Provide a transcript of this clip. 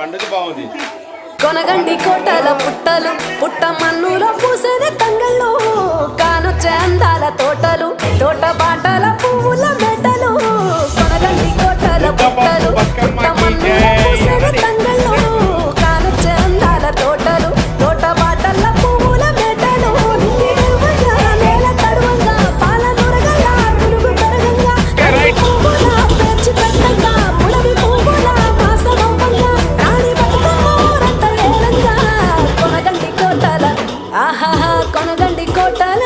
పండుగ బాగుంది. కొనగండి కోటల పుట్టలు పుట్ట మన్నుల పూసిన తంగళ్ళు కానొచ్చే అందాల తోటలు తోట బాటల పువ్వుల మెటలు கனதண்டி கோட்டல